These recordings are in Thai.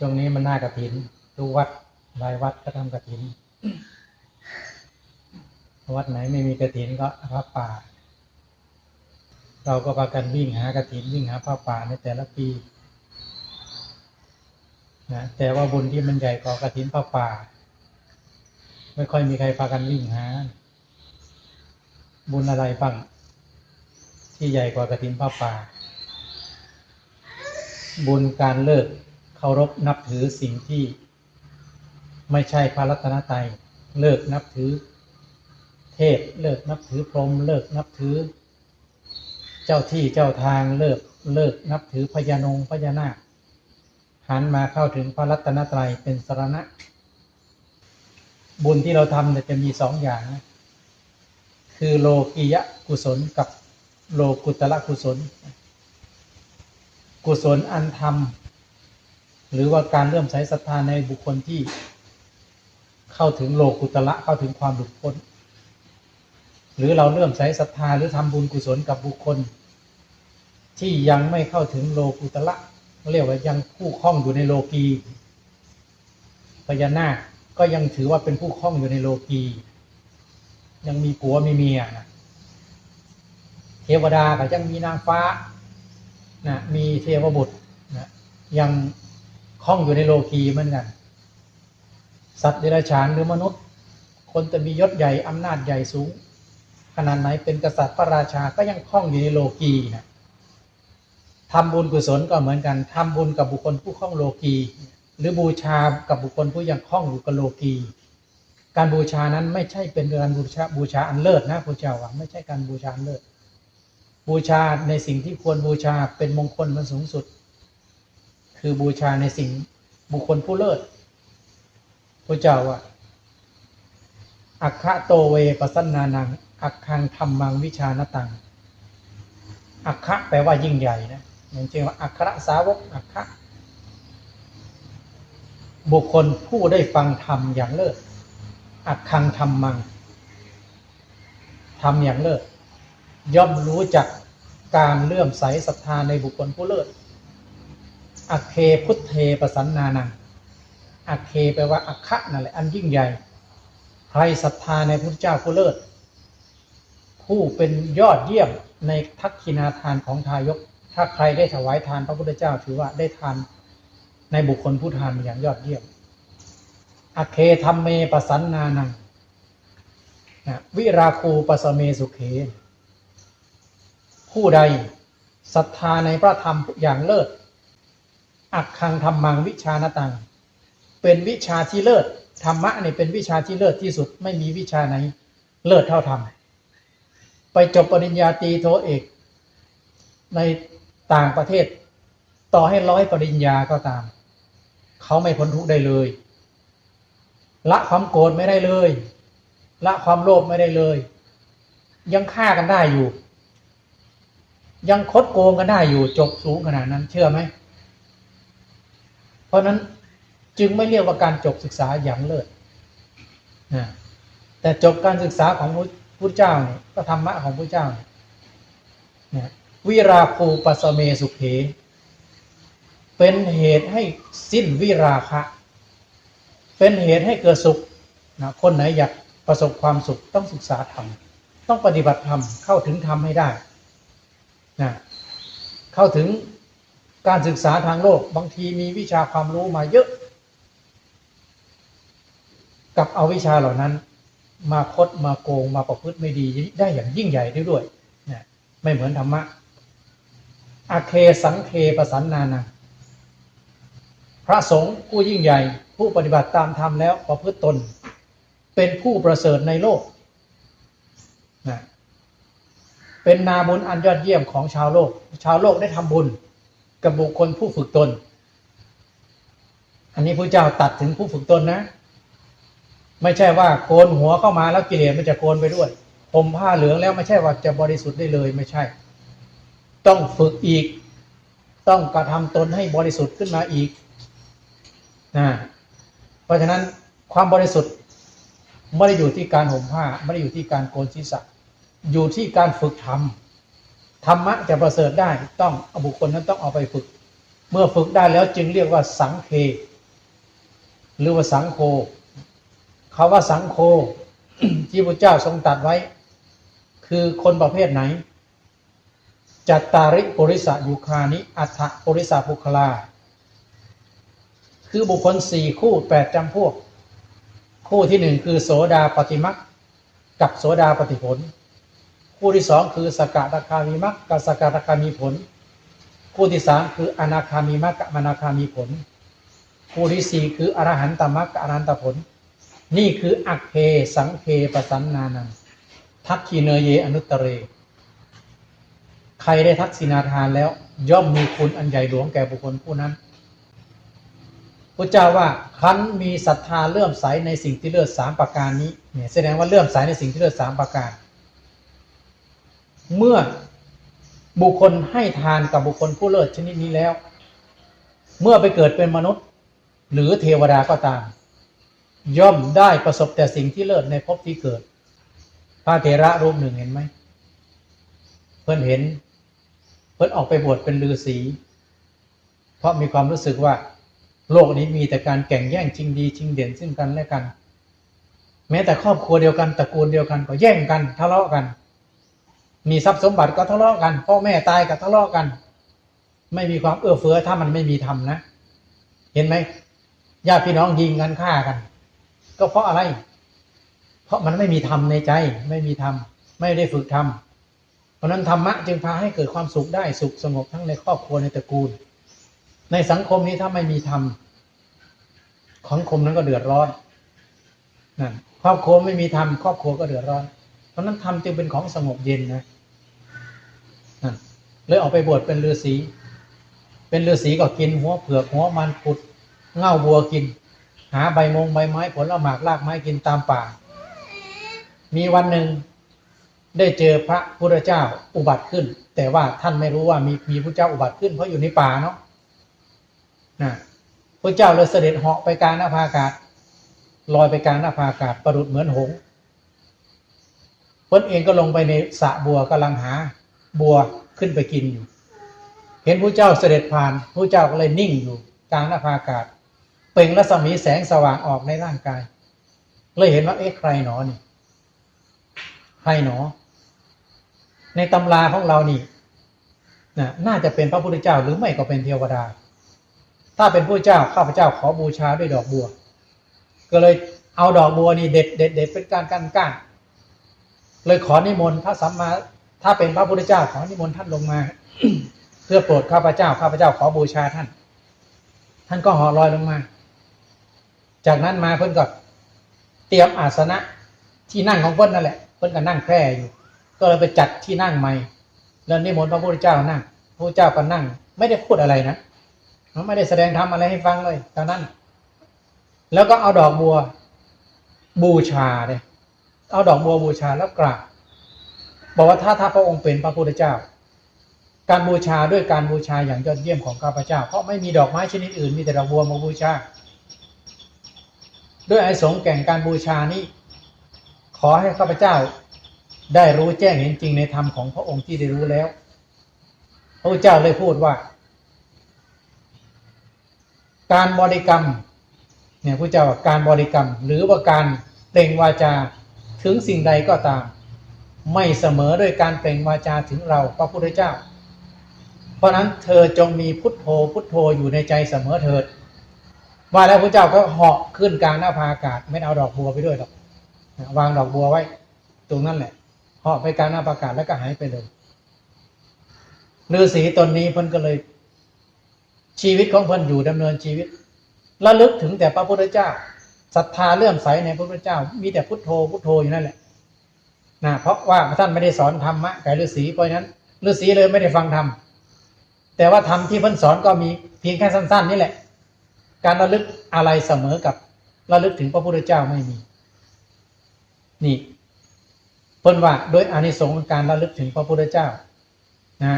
ช่วงนี้มันหน้ากระถินทุกวัดรายวัดก็ทำกระถิน วัดไหนไม่มีกระถินก็พระป่า เราก็พากันวิ่งหากระถินวิ่งหาพระป่าในแต่ละปีนะแต่ว่าบุญที่มันใหญ่กว่ากระถินพระป่า ไม่ค่อยมีใครพากันวิ่งหา บุญอะไรบ้างที่ใหญ่กว่ากระถินพระป่า บุญการเลิก เคารพนับถือสิ่งที่ ไม่ใช่พระรัตนตรัยเลิกนับถือ เทพเลิกนับถือพรหมเลิกนับถือ เจ้าที่เจ้าทางเลิกเลิกนับถือพญานงพญานาคหันมาเข้าถึงพระรัตนตรัยเป็นสรณะ บุญที่เราทำเนี่ยจะมีสองอย่างนะคือโลกิยะกุศลกับโลกุตละกุศล กุศลอันทำ หรือว่าการเริ่มใช้ศรัทธาในบุคคลที่เข้าถึงโลกุตละเข้าถึงความหลุดพ้น หรือเราเริ่มใช้ศรัทธาหรือทำบุญกุศลกับบุคคล ที่ยังไม่เข้าถึงโลกุตละเรียกว่ายังผู้คล้องอยู่ในโลกีพญานาคก็ยังถือว่าเป็นผู้คล้องอยู่ในโลกียังมีผัวมีเมียนะเทวดาก็ยังมีนางฟ้านะมีเทวบุตรนะยัง คล้องอยู่ในโลกีเหมือนกัน สัตว์เดรัจฉานหรือมนุษย์ คนจะมียศใหญ่อำนาจใหญ่สูง ขนาดไหนเป็นกษัตริย์พระราชาก็ยังคล้องอยู่ในโลกีนะทำบุญกุศลก็เหมือนกันทำบุญกับบุคคลผู้คล้องโลกี หรือบูชากับบุคคลผู้ยังคล้องอยู่กับโลกีการบูชานั้นไม่ใช่เป็นการบูชาบูชาอันเลิศนะพระเจ้าว่าไม่ใช่การบูชาอันเลิศ บูชาในสิ่งที่ควรบูชาเป็นมงคลมันสูงสุด คือบูชาในสิ่งบุคคลผู้เลิศพระเจ้าว่าอัคคะโตเวปสันนานัง อักขังธรรมังวิชานตัง อัคคะแปลว่ายิ่งใหญ่นะอย่างเช่นว่าอัครสาวกอัคคะบุคคลผู้ได้ฟังธรรมอย่างเลิศ อักขังธรรมังทำอย่างเลิศ ย่อมรู้จักการเลื่อมใสศรัทธาในบุคคลผู้เลิศ อัคเคพุทเทปสันนานังอัคเคแปลว่าอัคคะนั่นแหละอันยิ่งใหญ่ ใครศรัทธาในพระพุทธเจ้าผู้เลิศ ผู้เป็นยอดเยี่ยมในทักขินาทานของทายก ถ้าใครได้ถวายทานพระพุทธเจ้าถือว่าได้ทานในบุคคลผู้ทานอย่างยอดเยี่ยมอเคธรรมเมปสันนานังวิราคูปสเมสุเข ผู้ใดศรัทธาในพระธรรมอย่างเลิศ อักขังธรรมังวิชานตัง เป็นวิชาที่เลิศธรรมะเนี่ยเป็นวิชาที่เลิศที่สุด ไม่มีวิชาไหน เลิศเท่าธรรมไปจบปริญญาตรีโทเอก ในต่างประเทศ ต่อให้ร้อยปริญญาก็ตาม เขาไม่พ้นทุกได้เลย ละความโกรธไม่ได้เลย ละความโลภไม่ได้เลย ยังฆ่ากันได้อยู่ ยังคดโกงกันได้อยู่จบสูงขนาดนั้นเชื่อไหม เพราะนั้นจึงไม่เรียกว่าการจบศึกษาอย่างเลิศนะแต่จบการศึกษาของพุทธเจ้าเนี่ยก็ธรรมะของพระเจ้าเนี่ยวิราภูปัสเมสุเขเป็นเหตุให้สิ้นวิราคะ เป็นเหตุให้เกิดสุขนะคนไหนอยากประสบความสุขต้องศึกษาธรรมต้องปฏิบัติธรรมเข้าถึงธรรมให้ได้นะเข้าถึง การศึกษาทางโลกบางทีมีวิชาความรู้มาเยอะ กับเอาวิชาเหล่านั้น มาคดมาโกงมาประพฤติไม่ดีได้อย่างยิ่งใหญ่ได้ด้วยนะไม่เหมือนธรรมะอาเคสังเคประสันนานาพระสงฆ์ผู้ยิ่งใหญ่ผู้ปฏิบัติตามธรรมแล้วประพฤติตน เป็นผู้ประเสริฐในโลกนะเป็นนาบุญอันยอดเยี่ยมของชาวโลก ชาวโลกได้ทำบุญ กับบุคคลผู้ฝึกตน อันนี้พระเจ้าตัดถึงผู้ฝึกตนนะ ไม่ใช่ว่าโกนหัวเข้ามาแล้วกิเลสมันจะโกนไปด้วยผมผ้าเหลืองแล้วไม่ใช่ว่าจะบริสุทธิ์ได้เลยไม่ใช่ ต้องฝึกอีก ต้องกระทำตนให้บริสุทธิ์ขึ้นมาอีกนะเพราะฉะนั้นความบริสุทธิ์ไม่ได้อยู่ที่การห่มผ้าไม่ได้อยู่ที่การโกนศีรษะอยู่ที่การฝึกทำ ธรรมะจะประเสริฐได้ต้องเอาบุคคลนั้นต้องเอาไปฝึก เมื่อฝึกได้แล้วจึงเรียกว่าสังเคหรือว่าสังโฆคาว่าสังโฆที่พระเจ้าทรงตัดไว้ คือคนประเภทไหน จัตตาริปุริสยุคานิอัฏฐปุริสปุคลา คือบุคคลสี่คู่แปดจำพวก คู่ที่หนึ่งคือโสดาปฏิมักกับโสดาปฏิผล คู่ที่สองคือสกทาคามีมักกับสกทาคามีผล คู่ที่สามคืออนาคามีมักกับอนาคามีผล คู่ที่สี่คืออรหันตมักกับอรหันตผล นี่คืออักเคสังเคปสันนานังทักขีเนเยอนุตตเร ใครได้ทักษิณาทานแล้วย่อมมีคุณอันใหญ่หลวงแก่บุคคลผู้นั้นพระเจ้าว่าคันมีศรัทธาเลื่อมใสในสิ่งที่เลือดสามประการนี้เนี่ยแสดงว่าเลื่อมใสในสิ่งที่เลือดสามประการ เมื่อบุคคลให้ทานกับบุคคลผู้เลิศชนิดนี้แล้ว เมื่อไปเกิดเป็นมนุษย์ หรือเทวดาก็ตาม ย่อมได้ประสบแต่สิ่งที่เลิศในภพที่เกิดพระเถระรูปหนึ่งเห็นไหม เพื่อนเห็น เพื่อนออกไปบวชเป็นฤาษีเพราะมีความรู้สึกว่า โลกนี้มีแต่การแข่งแย่งชิงดีชิงเด่นซึ่งกันและกัน แม้แต่ครอบครัวเดียวกันตระกูลเดียวกันก็แย่งกันทะเลาะกัน มีทรัพย์สมบัติก็ทะเลาะกันพ่อแม่ตายก็ทะเลาะกัน ไม่มีความเอื้อเฟื้อถ้ามันไม่มีธรรมนะ เห็นไหมญาติพี่น้องยิงกันฆ่ากัน ก็เพราะอะไร เพราะมันไม่มีธรรมในใจ ไม่มีธรรมไม่ได้ฝึกธรรมเพราะนั้นธรรมะจึงพาให้เกิดความสุขได้สุขสงบทั้งในครอบครัวในตระกูล ในสังคมนี้ถ้าไม่มีธรรมสังคมนั้นก็เดือดร้อนนั่นครอบครัวไม่มีธรรมครอบครัวก็เดือดร้อน เพราะนั้นธรรมจึงเป็นของสงบเย็นนะ เลยออกไปบวชเป็นฤาษีเป็นฤาษีก็กินหัวเผือกหัวมันขุดเง่าบัวกิน หาใบมงใบไม้ผลละหมากรากไม้กินตามป่า มีวันหนึ่งได้เจอพระพุทธเจ้าอุบัติขึ้น แต่ว่าท่านไม่รู้ว่ามีมีพระเจ้าอุบัติขึ้นเพราะอยู่ในป่าเนาะนะพระเจ้าเลยเสด็จเหาะไปกลางหน้าภาอากาศลอยไปกลางหน้าภาอากาศประดุดเหมือนหงส์ตนเองก็ลงไปในสระบัวกำลังหาบัว ขึ้นไปกินอยู่ เห็นพระเจ้าเสด็จผ่านพระเจ้าก็เลยนิ่งอยู่กลางหน้าภาอากาศ เปล่งรัศมีแสงสว่างออกในร่างกาย เลยเห็นว่าเอ๊ะใครหนอนี่ใครหนอ ในตำราของเรานี่นะน่าจะเป็นพระพุทธเจ้าหรือไม่ก็เป็นเทวดา ถ้าเป็นพระเจ้าข้าพเจ้าขอบูชาด้วยดอกบัว ก็เลยเอาดอกบัวนี่เด็ดเด็ดเด็ดเป็นการก้านก้านเลยขอนิมนต์พระสัมมา ถ้าเป็นพระพุทธเจ้าขอนิมนต์ท่านลงมา เพื่อโปรดข้าพเจ้าข้าพเจ้าขอบูชาท่าน ท่านก็ห่อลอยลงมา จากนั้นมาเพิ่นก็เตรียมอาสนะที่นั่งของเพิ่นนั่นแหละเพิ่นก็นั่งแคร่อยู่ ก็เลยไปจัดที่นั่งใหม่แล้วนิมนต์พระพุทธเจ้านั่งพระพุทธเจ้าก็นั่ง ไม่ได้พูดอะไรนะไม่ได้แสดงธรรมอะไรให้ฟังเลยตอนนั้น แล้วก็เอาดอกบัวบูชาเลยเอาดอกบัวบูชาแล้วกราบ บอกว่าถ้าถ้าพระองค์เป็นพระพุทธเจ้า การบูชาด้วยการบูชาอย่างยอดเยี่ยมของข้าพเจ้า เพราะไม่มีดอกไม้ชนิดอื่นมีแต่ดอกบัวมาบูชา ด้วยไอาสงแก่งการบูชานี้ ขอให้ข้าพเจ้าได้รู้แจ้งเห็นจริงในธรรมของพระองค์ที่ได้รู้แล้ว พระพุทธเจ้าเลยพูดว่า การบริกรรมเนี่ยพระเจ้าว่าการบริกรรม หรือว่าการเปล่งวาจาถึงสิ่งใดก็ตาม ไม่เสมอด้วยการเปล่งวาจาถึงเราพระพุทธเจ้า เพราะนั้นเธอจงมีพุทโธพุทโธอยู่ในใจเสมอเถิด ว่าแล้วพระเจ้าก็เหาะขึ้นกลางหน้าพาอากาศไม่เอาดอกบัวไปด้วยหรอกวางดอกบัวไว้ ตรงนั้นแหละเหาะไปกลางหน้าพาอากาศแล้วก็หายไปเลยฤาษีตนนี้เพิ่นก็เลย ชีวิตของเพิ่นอยู่ดำเนินชีวิตระลึกถึงแต่พระพุทธเจ้าศรัทธาเลื่อมใสในพระพุทธเจ้า มีแต่พุทโธพุทโธอยู่นั่นแหละ นะเพราะว่าท่านไม่ได้สอนธรรมะแก่ฤาษีเพราะนั้นฤาษีเลยไม่ได้ฟังธรรมแต่ว่าธรรมที่เพิ่นสอนก็มีเพียงแค่สั้น ๆ นี่แหละ การระลึกอะไรเสมอกับระลึกถึงพระพุทธเจ้าไม่มี นี่เพิ่นว่าโดยอานิสงส์การระลึกถึงพระพุทธเจ้า นะ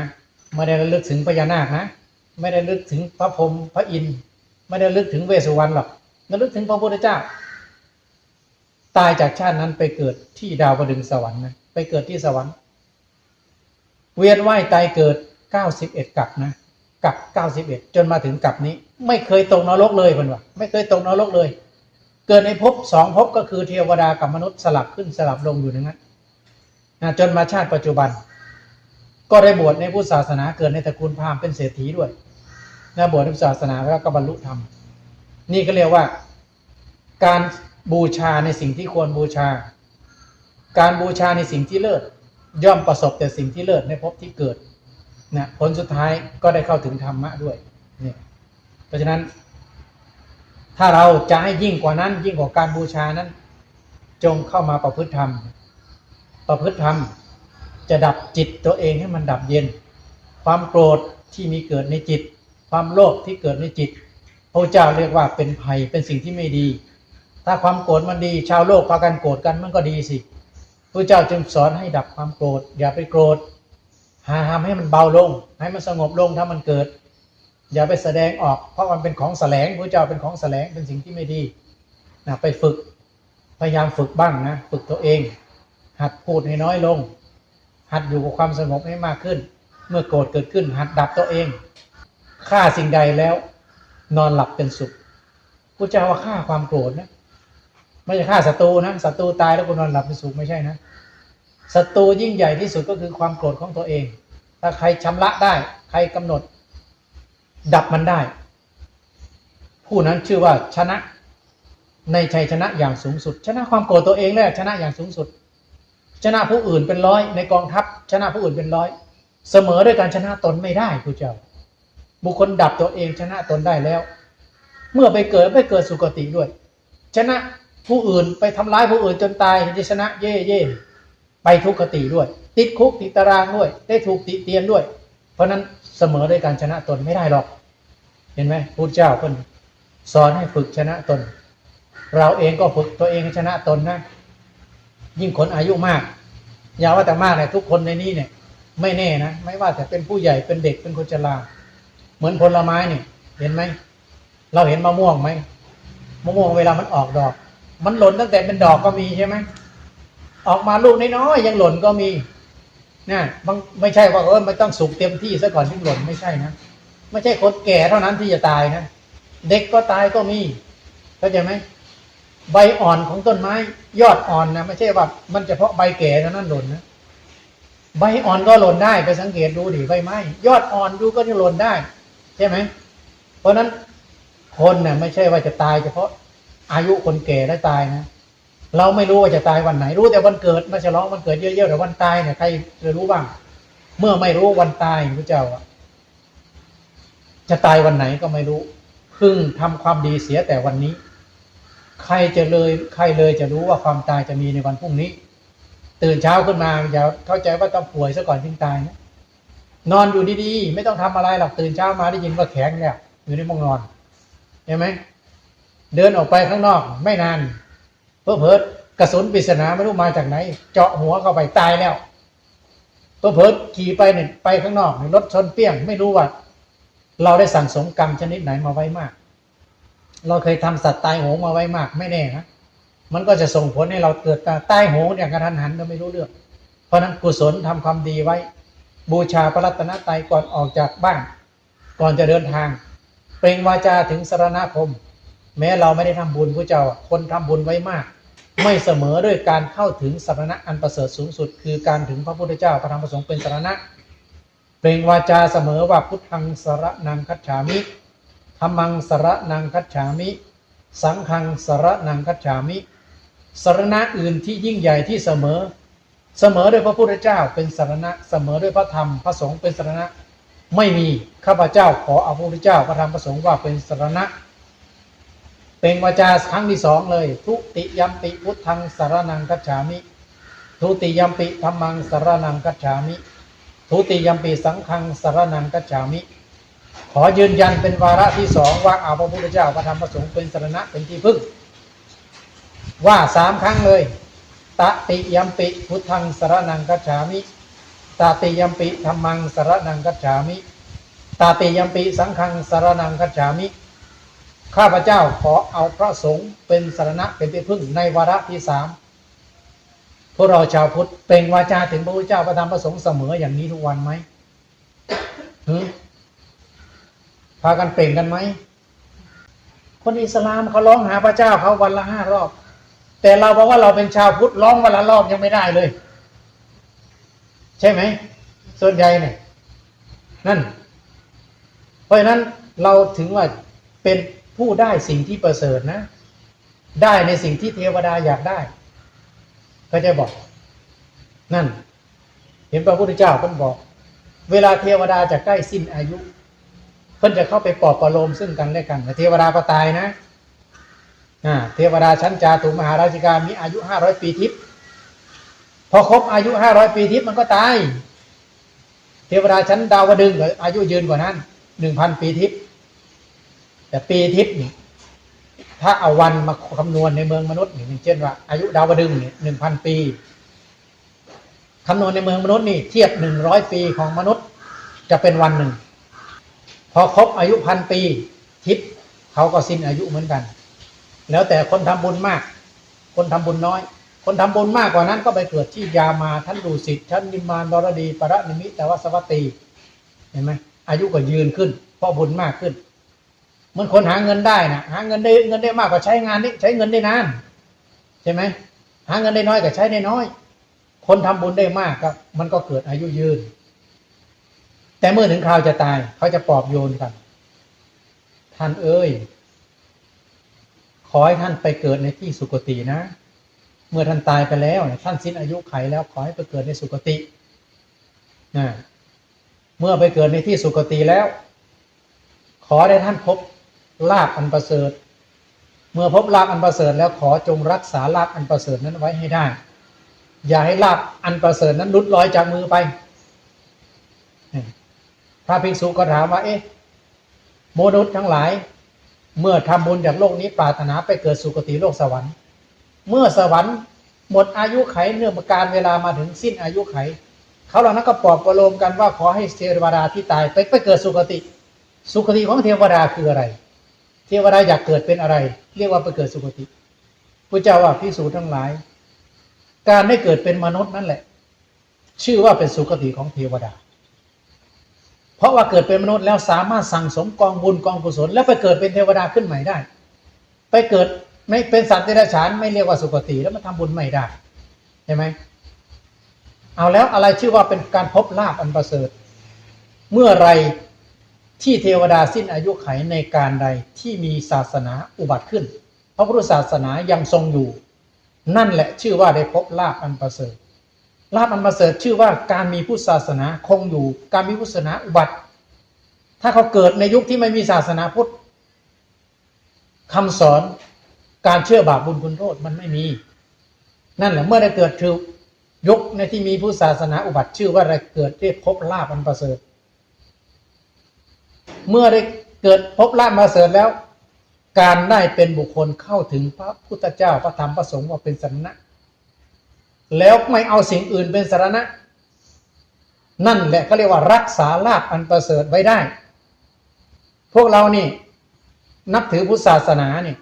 ไม่ได้ระลึกถึงพญานาคนะไม่ได้ระลึกถึงพระพรหมพระอินทร์ไม่ได้ระลึกถึงเวสสุวรรณหรอกระลึกถึงพระพุทธเจ้า ตายจากชาตินั้นไปเกิดที่ดาวประดึงสวรรค์นะไปเกิดที่สวรรค์ เวียนว่ายตายเกิดเก้าสิบเอ็ดกับนะกับเก้าสิบเอ็ดจนมาถึงกับนี้ ไม่เคยตกนรกเลยคนว่าไม่เคยตกนรกเลย เกิดในภพสองภพก็คือเทวดากับมนุษย์สลับขึ้นสลับลงอยู่อย่างนั้นนะจนมาชาติปัจจุบัน ก็ได้บวชในพุทธศาสนาเกิดในตระกูลพราหมณ์เป็นเศรษฐีด้วยนะบวชในพุทธศาสนาแล้วก็บรรลุธรรมนี่ก็เรียกว่าการ บูชาในสิ่งที่ควรบูชา การบูชาในสิ่งที่เลิศ ย่อมประสบแต่สิ่งที่เลิศในภพที่เกิดนะผลสุดท้ายก็ได้เข้าถึงธรรมะด้วยเนี่ยเพราะฉะนั้น ถ้าเราจะให้ยิ่งกว่านั้น ยิ่งกว่าการบูชานั้น จงเข้ามาประพฤติธรรม ประพฤติธรรม จะดับจิตตัวเองให้มันดับเย็น ความโกรธที่มีเกิดในจิต ความโลภที่เกิดในจิตพระเจ้าเรียกว่าเป็นภัยเป็นสิ่งที่ไม่ดี ถ้าความโกรธมันดี ชาวโลกพากันโกรธกันมันก็ดีสิพระเจ้าจึงสอนให้ดับความโกรธ อย่าไปโกรธ หาทำให้มันเบาลง ให้มันสงบลงถ้ามันเกิด อย่าไปแสดงออก เพราะมันเป็นของแสลงพระเจ้าเป็นของแสลงเป็นสิ่งที่ไม่ดีนะไปฝึกพยายามฝึกบ้างนะฝึกตัวเอง หัดพูดให้น้อยลง หัดอยู่กับความสงบให้มากขึ้น เมื่อโกรธเกิดขึ้น หัดดับตัวเองฆ่าสิ่งใดแล้ว นอนหลับเป็นสุขพระเจ้าว่าฆ่าความโกรธนะ ไม่ใช่ฆ่าศัตรูนะศัตรูตายแล้วก็นอนหลับเป็นสุขไม่ใช่นะศัตรูยิ่งใหญ่ที่สุดก็คือความโกรธของตัวเอง ถ้าใครชำระได้ ใครกำหนด ดับมันได้ ผู้นั้นชื่อว่าชนะ ในชัยชนะอย่างสูงสุด ชนะความโกรธตัวเองแล้วชนะอย่างสูงสุด ชนะผู้อื่นเป็นร้อย ในกองทัพ ชนะผู้อื่นเป็นร้อย เสมอด้วยการชนะตนไม่ได้ผู้เจ้า บุคคลดับตัวเองชนะตนได้แล้ว เมื่อไปเกิดไปเกิดสุคติด้วย ชนะ ผู้อื่นไปทำร้ายผู้อื่นจนตายจะชนะเย่เย่ไปทุกขติด้วย ติดคุกติดตารางด้วย ได้ถูกติเตียนด้วย เพราะนั้นเสมอด้วยการชนะตนไม่ได้หรอก เห็นไหมพุทธเจ้าเพิ่นสอนให้ฝึกชนะตน เราเองก็ฝึกตัวเองให้ชนะตนนะ ยิ่งคนอายุมาก อย่าว่าแต่มากเลยทุกคนในนี้เนี่ย ไม่แน่นะ ไม่ว่าแต่เป็นผู้ใหญ่เป็นเด็กเป็นคนชราเหมือนผลไม้เนี่ยเห็นไหมเราเห็นมะม่วงไหมมะม่วงเวลามันออกดอก มันหล่นตั้งแต่เป็นดอกก็มีใช่ไหมออกมาลูกน้อยๆยังหล่นก็มีนะบางไม่ใช่ว่าเออมันต้องสุกเต็มที่ซะก่อนถึงหล่นไม่ใช่นะไม่ใช่คนแก่เท่านั้นที่จะตายนะเด็กก็ตายก็มีเข้าใจไหมใบอ่อนของต้นไม้ ยอดอ่อนนะไม่ใช่ว่ามันเฉพาะใบแก่เท่านั้นหล่นนะใบอ่อนก็หล่นได้ไปสังเกตดูดิใบไม้ ยอดอ่อนดูก็จะหล่นได้ ใช่ไหมเพราะนั้นคนเนี่ยไม่ใช่ว่าจะตายเฉพาะ อายุคนแก่แล้วตายนะเราไม่รู้ว่าจะตายวันไหน รู้แต่วันเกิดมาฉลองวันเกิดเยอะๆแต่วันตายเนี่ยใครจะรู้บ้าง เมื่อไม่รู้วันตายพระเจ้าอะจะตายวันไหนก็ไม่รู้พึ่งทำความดีเสียแต่วันนี้ ใครจะเลยใครเลยจะรู้ว่าความตายจะมีในวันพรุ่งนี้ ตื่นเช้าขึ้นมาอย่าเข้าใจว่าต้องป่วยซะก่อนถึงตายนะนอนอยู่ดีๆไม่ต้องทำอะไรหรอกตื่นเช้ามาได้ยินว่าแข็งเนี่ยอยู่ในห้องนอนเห็นไหม เดินออกไปข้างนอกไม่นานเพิ่เพิดกระสุนปริศนาไม่รู้มาจากไหน เจาะหัวเข้าไปตายแล้วเพิ่เพิดขี่ไปเนี่ยไปข้างนอกรถชนเปี้ยง ไม่รู้ว่า เราได้สั่งสมกรรมชนิดไหนมาไว้มาก เราเคยทำสัตว์ตายโหงมาไว้มาก ไม่แน่นะมันก็จะส่งผลให้เราเกิดตายโหงอย่างกระทันหันเราไม่รู้เรื่อง เพราะนั้นกุศลทำความดีไว้ บูชาพระรัตนตรัยก่อนออกจากบ้าน ก่อนจะเดินทาง เปล่งวาจาถึงสารณคม แม้เราไม่ได้ทำบุญพระเจ้าคนทำบุญไว้มาก ไม่เสมอด้วยการเข้าถึงสรณะอันประเสริฐสูงสุด คือการถึงพระพุทธเจ้าพระธรรมพระสงฆ์เป็นสรณะเปล่งวาจาเสมอว่าพุทธังสารนังคัจฉามิธรรมังสรนังคัจฉามิ สังฆังสรนังคัจฉามิสรณะอื่นที่ยิ่งใหญ่ที่เสมอ เสมอด้วยพระพุทธเจ้าเป็นสรณะเสมอด้วยพระธรรมพระสงฆ์เป็นสรณะ ไม่มีข้าพเจ้าขอเอาพระพุทธเจ้าพระธรรมพระสงฆ์ว่าเป็นสรณะ เป็นวาจาครั้งที่สองเลย ทุติยมปิพุทธังสารนังกัจฉามิ ทุติยมปิธรรมังสารนังกัจฉามิ ทุติยมปีสังฆังสารนังกัจฉามิ ขอยืนยันเป็นวาระที่สองว่าอาพระพุทธเจ้าพระธรรมพระสงฆ์เป็นสรณะเป็นที่พึ่ง ว่าสามครั้งเลย ตติยมปิพุทธังสารนังกัจฉามิ ตติยมปิธรรมังสารนังกัจฉามิ ตติยมปิสังฆังสารนังกัจฉามิ ข้าพเจ้าขอเอาพระสงฆ์เป็นสารณะเป็นที่พึ่งในวาระที่สามพวกเราชาวพุทธเปล่งวาจาถึงพระพุทธเจ้าพระธรรมพระสงฆ์เสมออย่างนี้ทุกวันไหมหือพากันเปล่งกันไหม คนอิสลามเขาร้องหาพระเจ้าเขาวันละห้ารอบ แต่เราบอกว่าเราเป็นชาวพุทธร้องวันละรอบยังไม่ได้เลย ใช่ไหม ส่วนใหญ่เนี่ย นั่น เพราะฉะนั้นเราถึงว่าเป็น ผู้ได้สิ่งที่ประเสริฐนะ ได้ในสิ่งที่เทวดาอยากได้ก็จะบอก นั่น เห็นพระพุทธเจ้าท่นบอก เวลาเทวดาจะใกล้สิ้นอายุ เพิ่นจะเข้าไปปลอบประโลมซึ่งกันและกันเทวดาก็ตายนะอ่าเทวดาชั้นจาตุมหาราชิกามีอายุห้าร้อยปีทิพย์พอครบอายุห้าร้อยปีทิพย์มันก็ตาย เทวดาชั้นดาวดึงก็อายุยืนกว่านั้นหนึ่งพันปีทิพย์ แต่ปีทิพย์นี่ถ้าเอาวันมาคำนวณในเมืองมนุษย์นี่อย่างเช่นว่า อายุดาวดึงนี่หนึ่งพันปีคำนวณในเมืองมนุษย์นี่เทียบหนึ่งร้อยปีของมนุษย์จะเป็นวันหนึ่ง พอครบอายุพันปี ทิพย์เขาก็สิ้นอายุเหมือนกัน แล้วแต่คนทำบุญมาก คนทำบุญน้อย คนทำบุญมากกว่านั้นก็ไปเกิดที่ยามาท่านดุสิตท่านนิมานดรดี ประนิมิตแต่ว่าสวัตตีเห็นไหมอายุก็ยืนขึ้นเพราะบุญมากขึ้น มือนคนหาเงินได้นะหาเงินได้เงินได้มากก็ใช้งานนี้ใช้เงินได้นานใช่ไหมหาเงินได้น้อยก็ใช้ได้น้อย คนทำบุญได้มากก็มันก็เกิดอายุยืน แต่เมื่อถึงคราวจะตาย เขาจะปลอบโยนกันท่านเอ้ยขอให้ท่านไปเกิดในที่สุคตินะ เมื่อท่านตายไปแล้วท่านสิ้นอายุไขแล้วขอให้ไปเกิดในสุคตินะเมื่อไปเกิดในที่สุคติแล้ว ขอได้ท่านพบ ลาภอันประเสริฐ เมื่อพบลาภอันประเสริฐแล้วขอจงรักษาลาภอันประเสริฐนั้นไว้ให้ได้ อย่าให้ลาภอันประเสริฐนั้นลุดลอยจากมือไป พระภิกษุก็ถามว่า เอ๊ะโมนุษย์ทั้งหลาย เมื่อทำบุญจากโลกนี้ปรารถนาไปเกิดสุคติโลกสวรรค์ เมื่อสวรรค์หมดอายุไขเนื่องการเวลามาถึงสิ้นอายุไขเขาเหล่านั้นก็ปลอบประโลมกันว่าขอให้เทวดาที่ตายไปไปเกิดสุคติ สุคติของเทวดาคืออะไร เทวดาอยากเกิดเป็นอะไร เรียกว่าไปเกิดสุคติพระเจ้าว่าพิสูจน์ทั้งหลาย การได้เกิดเป็นมนุษย์นั่นแหละ ชื่อว่าเป็นสุคติของเทวดา เพราะว่าเกิดเป็นมนุษย์แล้วสามารถสั่งสมกองบุญกองกุศล แล้วไปเกิดเป็นเทวดาขึ้นใหม่ได้ ไปเกิดไม่เป็นสัตว์เดรัจฉานไม่เรียกว่าสุคติแล้วมันทำบุญไม่ได้ใช่ไหมเอาแล้วอะไรชื่อว่าเป็นการพบลาภอันประเสริฐ เมื่อไร ที่เทวดาสิ้นอายุไขในการใดที่มีศาสนาอุบัติขึ้น พระพุทธศาสนายังทรงอยู่ นั่นแหละชื่อว่าได้พบลาภอันประเสริฐลาภอันประเสริฐชื่อว่าการมีพุทธศาสนาคงอยู่ การมีพุทธศาสนาอุบัติ ถ้าเขาเกิดในยุคที่ไม่มีศาสนาพุทธคำสอนการเชื่อบาปบุญคุณโทษมันไม่มี นั่นแหละเมื่อได้เกิดคือยุคในที่มีพุทธศาสนาอุบัติชื่อว่าได้เกิดได้พบลาภอันประเสริฐ เมื่อได้เกิดพบลาภประเสริฐแล้ว การได้เป็นบุคคลเข้าถึงพระพุทธเจ้าพระธรรมพระสงฆ์ว่าเป็นสรณะ แล้วไม่เอาสิ่งอื่นเป็นสารณะ นั่นแหละก็เรียกว่ารักษาลาภอันประเสริฐไว้ได้ พวกเรานี่ นับถือพุทธศาสนาเนี่ย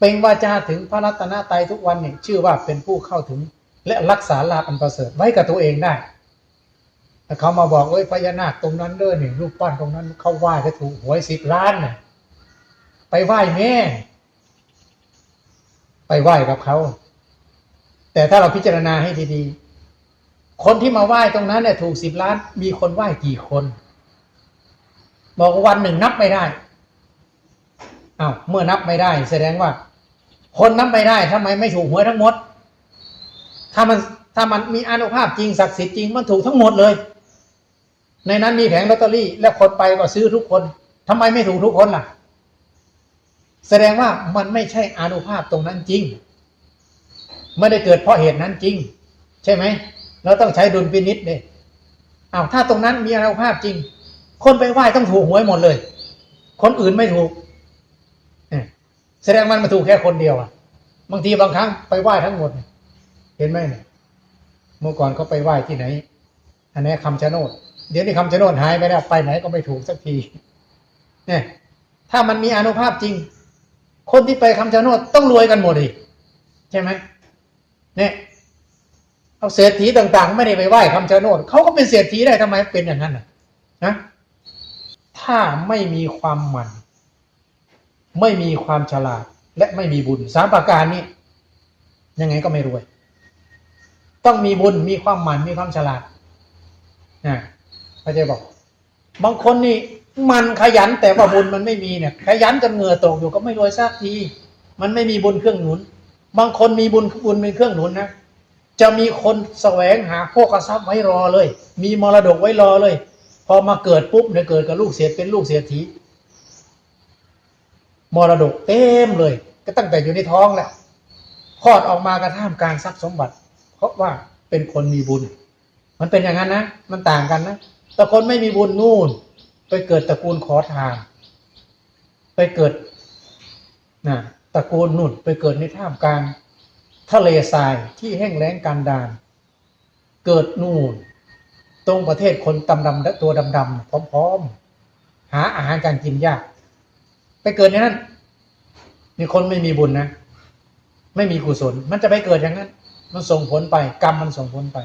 เป็นวาจาถึงพระรัตนตรัยทุกวันเนี่ยชื่อว่าเป็นผู้เข้าถึงและรักษาลาภอันประเสริฐไว้กับตัวเองได้ แต่เขามาบอกเอ้ยพญานาคตรงนั้นเด้อเนี่ยรูปปั้นตรงนั้นเขาไหว้ก็ถูกหวยสิบล้านน่ะ ไปไหว้แม่ไปไหว้กับเขาแต่ถ้าเราพิจารณาให้ดีๆ คนที่มาไหว้ตรงนั้นเนี่ยถูกสิบล้าน มีคนไหว้กี่คน บอกว่าวันหนึ่งนับไม่ได้อ้าวเมื่อนับไม่ได้ แสดงว่า คนนับไม่ได้ทำไมไม่ถูกหวยทั้งหมด ถ้ามันถ้ามันมีอานุภาพจริงศักดิ์สิทธิ์จริงมันถูกทั้งหมดเลย ในนั้นมีแผงลอตเตอรี่ และคนไปก็ซื้อทุกคนทำไมไม่ถูกทุกคนล่ะ แสดงว่ามันไม่ใช่อานุภาพตรงนั้นจริง ไม่ได้เกิดเพราะเหตุนั้นจริง ใช่ไหมเราต้องใช้ดุลพินิษเลยอ้าวถ้าตรงนั้นมีอานุภาพจริง คนไปไหว้ต้องถูกหวยหมดเลย คนอื่นไม่ถูกแสดงมันมาถูกแค่คนเดียวอะบางทีบางครั้งไปไหว้ทั้งหมด เห็นไหมเนี่ยเมื่อก่อนเขาไปไหว้ที่ไหน อันนี้คำชะโนด เดี๋ยวนี้คำชะโนดหายไปแล้วไปไหนก็ไม่ถูกสักทีเนี่ยถ้ามันมีอนุภาพจริง คนที่ไปคำชะโนดต้องรวยกันหมดอีกใช่ไหมเนี่ยเอาเศรษฐีต่าง ๆ ไม่ได้ไปไหว้คำชะโนดเขาก็เป็นเศรษฐีได้ทำไมเป็นอย่างนั้นนะนะถ้าไม่มีความหมั่นไม่มีความฉลาด และไม่มีบุญสามประการนี้ยังไงก็ไม่รวย ต้องมีบุญมีความหมั่นมีความฉลาดนะ พระเจ้าบอก บางคนนี่มันขยันแต่ว่าบุญมันไม่มีเนี่ย ขยันจนเหงื่อตกอยู่ก็ไม่รวยสักที มันไม่มีบุญเครื่องหนุน บางคนมีบุญบุญเป็นเครื่องหนุนนะจะมีคนแสวงหาโภคทรัพย์ไว้รอเลย มีมรดกไว้รอเลย พอมาเกิดปุ๊บเนี่ยเกิดกับลูกเสียเป็นลูกเสียทีมรดกเต็มเลย ก็ตั้งแต่อยู่ในท้องแหละคลอดออกมากระท่ามกลางทรัพย์สมบัติ เพราะว่าเป็นคนมีบุญ มันเป็นอย่างนั้นนะ มันต่างกันนะ แต่คนไม่มีบุญนู่น ไปเกิดตระกูลขอทาน ไปเกิดนะตระกูลนู่นไปเกิดในท่ามกลางทะเลทรายที่แห้งแล้งกันดาน เกิดนู่น ตรงประเทศคนตำดำและตัวดำๆพร้อมๆ หาอาหารการกินยาก ไปเกิดในนั้นนี่คนไม่มีบุญนะ ไม่มีกุศล มันจะไปเกิดอย่างนั้น มันส่งผลไป กรรมมันส่งผลไป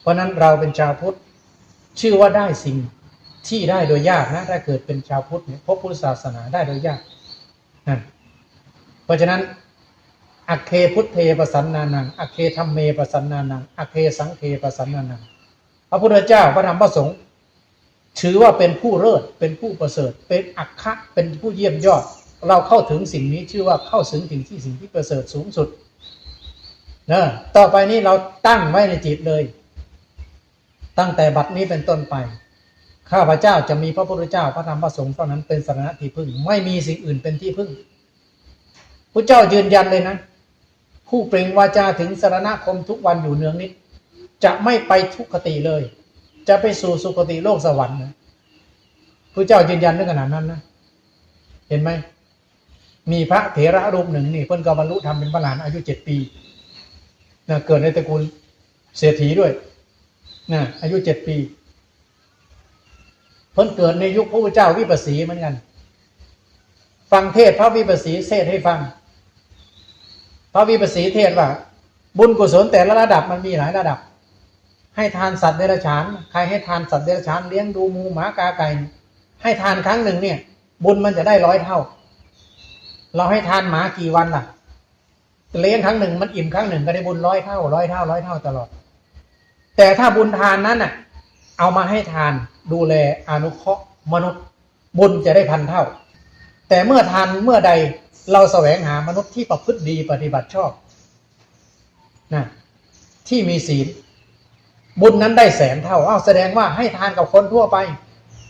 เพราะนั้นเราเป็นชาวพุทธ ชื่อว่าได้สิ่งที่ได้โดยยากนะถ้าเกิดเป็นชาวพุทธเนี่ยพบพุทธศาสนาได้โดยยากนั่นเพราะฉะนั้นอัคเคพุทเทปสันนานังอัคเคธรรมเมปสันนานังอัคเคสังเคปสันนานังพระพุทธเจ้าพระธรรมพระสงฆ์ถือว่าเป็นผู้เลิศเป็นผู้ประเสริฐ เป็นอัคคะเป็นผู้เยี่ยมยอด เราเข้าถึงสิ่งนี้ชื่อว่าเข้าถึงสิ่งที่สิ่งที่ประเสริฐสูงสุดนะต่อไปนี้เราตั้งไว้ในจิตเลย ตั้งแต่บัดนี้เป็นต้นไป ข้าพเจ้าจะมีพระพุทธเจ้าพระธรรมพระสงฆ์เท่านั้นเป็นสระที่พึ่ง ไม่มีสิ่งอื่นเป็นที่พึ่งพระเจ้ายืนยันเลยนะ ผู้เปล่งวาจาถึงสารณคมทุกวันอยู่เนืองนิด จะไม่ไปทุกขติเลย จะไปสู่สุคติโลกสวรรค์นะพระเจ้ายืนยันเรื่องขนาดนั้นนะเห็นไหมมีพระเถระรูปหนึ่งนี่เพิ่นก็บรรลุธรรมเป็นพระหลานอายุเจ็ดปีนะเกิดในตระกูลเศรษฐีด้วย นะอายุเจ็ดปีเพิ่นเกิดในยุคพระพุทธเจ้าวิปัสสีเหมือนกัน ฟังเทศพระวิปัสสีเทศให้ฟัง พระวิปัสสีเทศว่า บุญกุศลแต่ละระดับมันมีหลายระดับ ให้ทานสัตว์เดรัจฉาน ใครให้ทานสัตว์เดรัจฉานเลี้ยงดูมูหมากาไก่ให้ทานครั้งหนึ่งเนี่ย บุญมันจะได้ร้อยเท่า เราให้ทานหมากี่วันล่ะเลี้ยงครั้งหนึ่งมันอิ่มครั้งหนึ่งก็ได้บุญร้อยเท่าร้อยเท่าร้อยเท่าตลอด แต่ถ้าบุญทานนั้นน่ะ เอามาให้ทานดูแลอนุเคราะห์มนุษย์บุญจะได้พันเท่า แต่เมื่อทานเมื่อใดเราแสวงหามนุษย์ที่ประพฤติดีปฏิบัติชอบนะที่มีศีล บุญนั้นได้แสนเท่าอ้าแสดงว่าให้ทานกับคนทั่วไป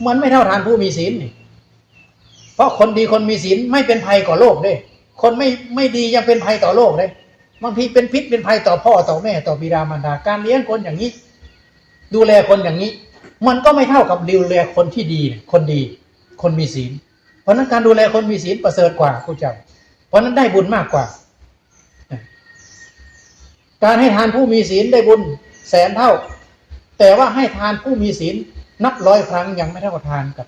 มันไม่เท่าทานผู้มีศีลนี่เพราะคนดีคนมีศีลไม่เป็นภัยก่อโลกเด้ คนไม่ไม่ดียังเป็นภัยต่อโลกเลย บางทีเป็นพิษเป็นภัยต่อพ่อต่อแม่ต่อบิดามารดาการเลี้ยงคนอย่างนี้ ดูแลคนอย่างนี้ มันก็ไม่เท่ากับดูแลคนที่ดี คนดี คนมีศีล เพราะนั้นการดูแลคนมีศีลประเสริฐกว่าผู้เจ้าเพราะนั้นได้บุญมากกว่า การให้ทานผู้มีศีลได้บุญแสนเท่า แต่ว่าให้ทานผู้มีศีลนับร้อยครั้งยังไม่เท่ากับทานกับ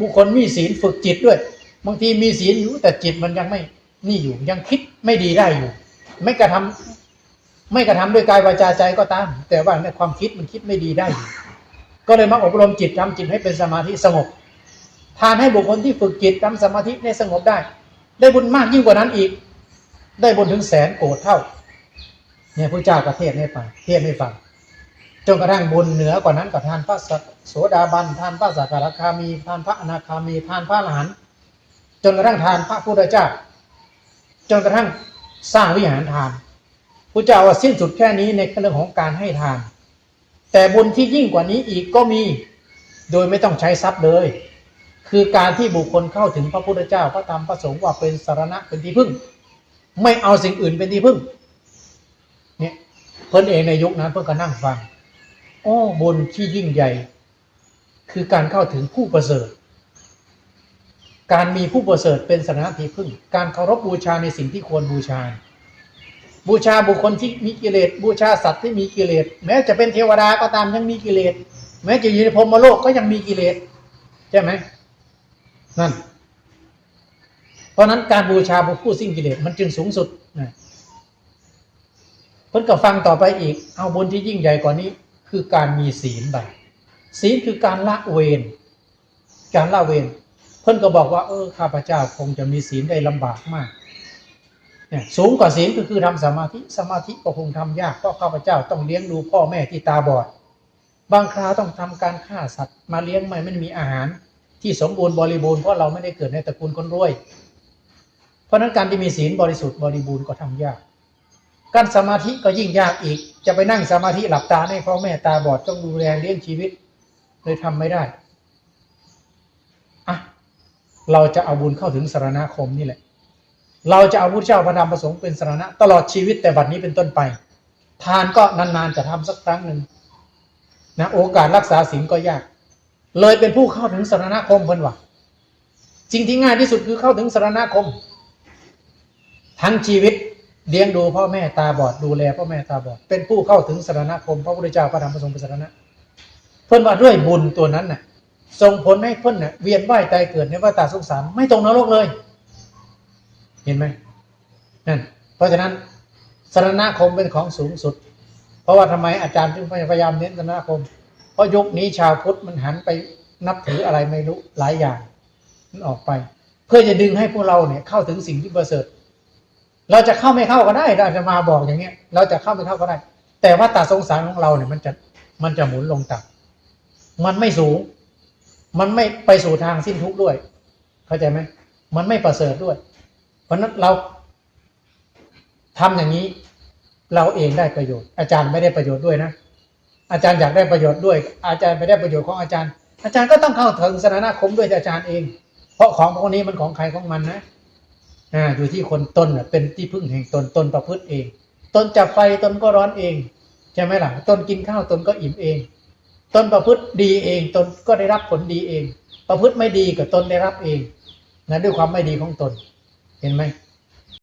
บุคคลมีศีลฝึกจิตด้วย บางทีมีศีลอยู่แต่จิตมันยังไม่นี่อยู่ยังคิดไม่ดีได้อยู่ ไม่กระทำไม่กระทำด้วยกายวาจาใจก็ตาม แต่ว่าในความคิดมันคิดไม่ดีได้ ก็เลยมาอบรมจิตทำจิตให้เป็นสมาธิสงบ ทานให้บุคคลที่ฝึกจิตทำสมาธิในสงบได้ ได้บุญมากยิ่งกว่านั้นอีก ได้บุญถึงแสนโกรธเท่า เนี่ยพระเจ้าประเทศให้ฟังเทศให้ฟังจนกระทั่งบุญเหนือกว่านั้นก็ทานพระโสดาบันทานพระสักการคามีทานพระอนาคามีทานพระอรหันต์จนกระทั่งทานพระพุทธเจ้า จนกระทั่ง สร้างวิหารทานพระเจ้าว่าสิ้นสุดแค่นี้ในเรื่องของการให้ทาน แต่บุญที่ยิ่งกว่านี้อีกก็มีโดยไม่ต้องใช้ทรัพย์เลย คือการที่บุคคลเข้าถึงพระพุทธเจ้าพระธรรมพระสงฆ์ว่าเป็นสารณะเป็นที่พึ่ง ไม่เอาสิ่งอื่นเป็นที่พึ่งเนี่ยเพิ่นเองในยุคนั้นเพิ่นก็นั่งฟังโอ้บุญที่ยิ่งใหญ่ คือการเข้าถึงผู้ประเสริฐ การมีผู้ประเสริฐเป็นสถานะที่พึ่ง การเคารพบูชาในสิ่งที่ควรบูชา บูชาบุคคลที่มีกิเลส บูชาสัตว์ที่มีกิเลส แม้จะเป็นเทวดาก็ตามยังมีกิเลส แม้จะอยู่ในพรมโลกก็ยังมีกิเลส ใช่ไหมนั่น เพราะนั้นการบูชาผู้สิ้นกิเลสมันจึงสูงสุดนะเพิ่นก็ฟังต่อไปอีก เอาบุญที่ยิ่งใหญ่กว่านี้ คือการมีศีลบศีลคือการละเวรการละเวน เพิ่นก็บอกว่า เออข้าพเจ้าคงจะมีศีลได้ลำบากมากเนี่ยสูงกว่าศีลก็คือทำสมาธิสมาธิก็คงทำยากเพราะข้าพเจ้าต้องเลี้ยงดูพ่อแม่ที่ตาบอด บางคราวต้องทำการฆ่าสัตว์มาเลี้ยงไม่ไม่มีอาหาร ที่สมบูรณ์บริบูรณ์เพราะเราไม่ได้เกิดในตระกูลคนรวย เพราะนั้นการที่มีศีลบริสุทธิ์บริบูรณ์ก็ทำยาก การสมาธิก็ยิ่งยากอีก จะไปนั่งสมาธิหลับตาให้พ่อแม่ตาบอดต้องดูแลเลี้ยงชีวิตเลยทำไม่ได้ เราจะเอาบุญเข้าถึงสารณคมนี่แหละ เราจะเอาพุทธเจ้าพระธรรมประสงค์เป็นสารณะ ตลอดชีวิตแต่บัดนี้เป็นต้นไป ทานก็นานๆจะทำสักครั้งหนึ่งนะโอกาสรักษาศีลก็ยาก เลยเป็นผู้เข้าถึงสารณคมเพิ่นว่าสิ่งที่ง่ายที่สุดคือเข้าถึงสารณคม ทั้งชีวิตเลี้ยงดูพ่อแม่ตาบอดดูแลพ่อแม่ตาบอด เป็นผู้เข้าถึงสารณคมพระพุทธเจ้าพระธรรมพระสงฆ์เป็นสารณะ เพิ่นว่าด้วยบุญตัวนั้นน่ะ ส่งผลให้เพิ่นน่ะเวียนว่ายตายเกิดในวัฏฏะสงสารไม่ตกนรกเลย เห็นไหมนั่นเพราะฉะนั้นสรณคมเป็นของสูงสุด เพราะว่าทำไมอาจารย์จึงพยายามเน้นสรณคม เพราะยุคนี้ชาวพุทธมันหันไปนับถืออะไรไม่รู้หลายอย่างมันออกไป เพื่อจะดึงให้พวกเราเนี่ยเข้าถึงสิ่งที่ประเสริฐเราจะเข้าไม่เข้าก็ได้เราจะมาบอกอย่างเงี้ย เราจะเข้าไม่เข้าก็ได้ แต่ว่าตาสงสารของเราเนี่ยมันจะมันจะหมุนลงต่ำมันไม่สูง มันไม่ไปสู่ทางสิ้นทุกข์ด้วย เข้าใจไหมมันไม่ประเสริฐด้วย เพราะนั้นเราทำอย่างนี้ เราเองได้ประโยชน์ อาจารย์ไม่ได้ประโยชน์ด้วยนะอาจารย์อยากได้ประโยชน์ด้วย อาจารย์ไม่ได้ประโยชน์ของอาจารย์ อาจารย์ก็ต้องเข้าถึงสนานะคมด้วยอาจารย์เอง เพราะของพวกนี้มันของใครของมันนะอ่าอยู่ที่คนตนเป็นที่พึ่งแห่งตนตนประพฤติเอง ตนจับไฟตนก็ร้อนเองใช่ไหมล่ะตนกินข้าวตนก็อิ่มเอง ตนประพฤติดีเองตนก็ได้รับผลดีเอง ประพฤติไม่ดีกับตนได้รับเองนะด้วยความไม่ดีของตน เห็นไหม